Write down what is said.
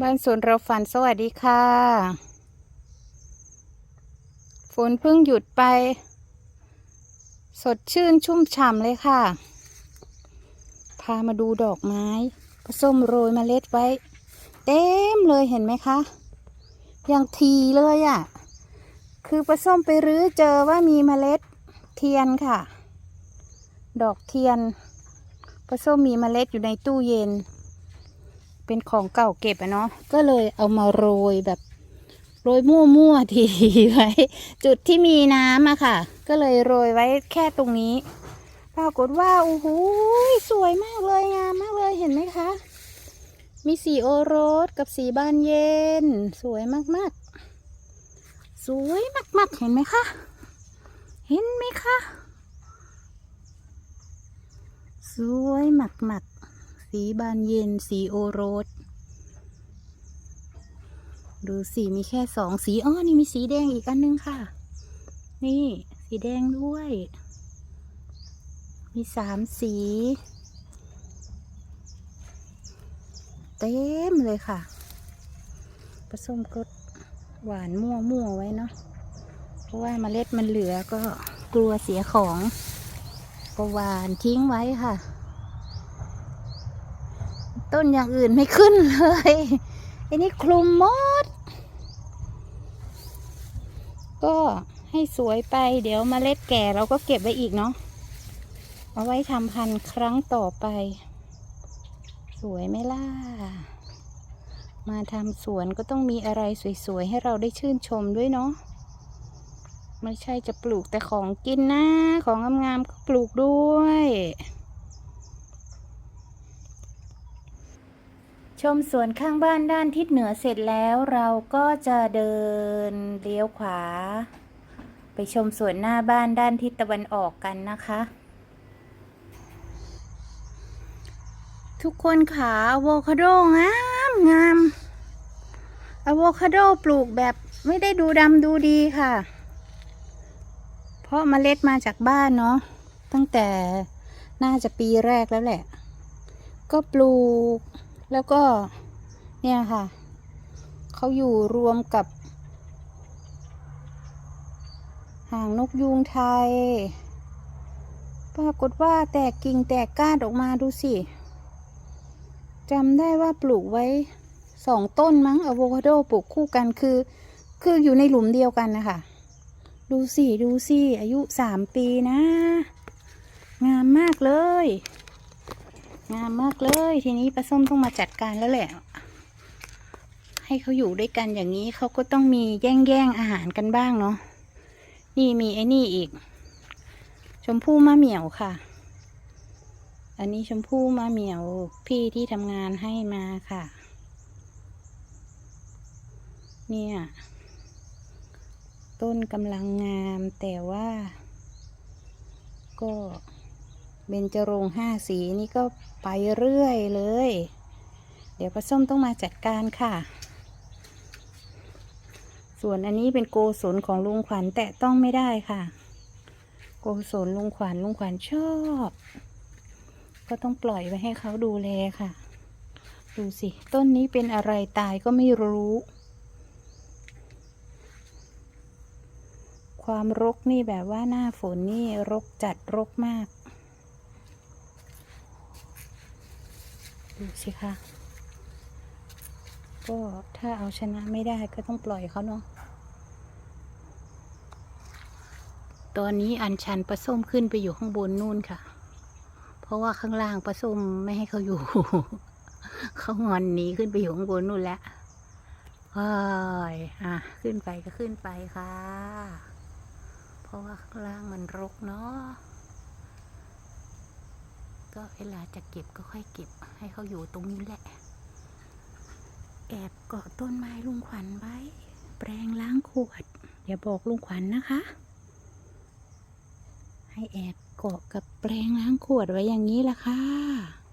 บ้านสวนเราฝันสวัสดีค่ะ ฝนเพิ่งหยุดไป สดชื่นชุ่มฉ่ำเลยค่ะ พามาดูดอกไม้ผส้มโรยเมล็ดไว้ เต็มเลยเห็นไหมคะอย่างทีเลยอะ่ะ คือปลาส้มไปรื้อเจอว่ามีเมล็ดเทียนค่ะ ดอกเทียนปลาส้มมีเมล็ดอยู่ในตู้เย็น เป็นของเก่าเก็บอะเนาะก็เลยเอามาโรยแบบ โรยมั่วๆทีไว้ จุดที่มีน้ำอะค่ะ ก็เลยโรยไว้แค่ตรงนี้ ปรากฏว่าโอ้โหสวยมากเลยงามมากเลยเห็นไหมคะ มีสีโอโรสกับสีบานเย็น สวยมากๆ สวยมากๆเห็นไหมคะ เห็นไหมคะ สวยมักๆ สีบานเย็น สีโอโรส ดูสีมีแค่สองสี อ้อ นี่มีสีแดงอีกอันนึงค่ะ นี่ สีแดงด้วย มีสามสี เต็มเลยค่ะ ผสมก็หวานมั่วๆไว้เนาะ เพราะว่าเมล็ดมันเหลือก็กลัวเสียของ ก็หวานทิ้งไว้ค่ะ ต้นอย่างอื่นไม่ขึ้นเลยอ้นี่คลุมหมด ก็ให้สวยไป เดี๋ยวมเมล็ดแก่เราก็เก็บไว้อีกเนาะเอาไว้ทำพันธุ์ครั้งต่อไป สวยไหมล่ะ มาทำสวนก็ต้องมีอะไรสวยๆ ให้เราได้ชื่นชมด้วยเนาะไม่ใช่จะปลูกแต่ของกินนะ ของงามๆก็ปลูกด้วย ชมสวนข้างบ้านด้านทิศเหนือเสร็จแล้วเราก็จะเดินเลี้ยวขวา ไปชมสวนหน้าบ้านด้านทิศตะวันออกกันนะคะ ทุกคนขาอะโวคาโดงามงามอะโวคาโดปลูกแบบไม่ได้ดูดำดูดีค่ะ เพราะเมล็ดมาจากบ้านเนาะตั้งแต่น่าจะปีแรกแล้วแหละ ก็ปลูก แล้วก็เนี่ยค่ะ เขาอยู่รวมกับหางนกยูงไทย ปรากฏว่าแตกกิ่งแตกก้านออกมาดูสิจำได้ว่าปลูกไว้สองต้นมั้งอะโวคาโดปลูกคู่กันคือ คืออยู่ในหลุมเดียวกันนะคะ ดูสิ ดูสิ อายุสามปีนะ งามมากเลย งามมากเลย ทีนี้ปลาส้มต้องมาจัดการแล้วแหละ ให้เขาอยู่ด้วยกันอย่างนี้เขาก็ต้องมีแย่งแย่งอาหารกันบ้างเนาะนี่มีไอ้นี่อีก ชมพู่มะเหมี่ยวค่ะ อันนี้ชมพู่มะเหมี่ยวพี่ที่ทำงานให้มาค่ะ เนี่ย ต้นกำลังงามแต่ว่าก็ เบญจรงห้าสีนี่ก็ไปเรื่อยเลย เดี๋ยวปลาส้มต้องมาจัดการค่ะ ส่วนอันนี้เป็นโกศลของลุงขวัญแต่ต้องไม่ได้ค่ะ โกศลลุงขวัญลุงขวัญชอบ ก็ต้องปล่อยไว้ให้เขาดูแลค่ะ ดูสิ ต้นนี้เป็นอะไรตายก็ไม่รู้ ความรกนี่แบบว่าหน้าฝนนี่รกจัดรกมาก ดูสิคะก็ถ้าเอาชนะไม่ได้ก็ต้องปล่อยเขาเนาะตอนนี้อัญชันปลาส้มขึ้นไปอยู่ข้างบนนู่นค่ะ เพราะว่าข้างล่างปลาส้มไม่ให้เขาอยู่ เขางอนหนีขึ้นไปอยู่ข้างบนนู่นแล้วเฮ้ยอะขึ้นไปก็ขึ้นไปค่ะ เพราะว่าข้างล่างมันรกเนาะ ก็เวลาจะเก็บก็ค่อยเก็บ ให้เขาอยู่ตรงนี้แหละ แอบเกาะต้นไม้ลุงขวัญไว้ แปรงล้างขวด อย่าบอกลุงขวัญนะคะ ให้แอบเกาะกับแปรงล้างขวดไว้อย่างนี้ละค่ะ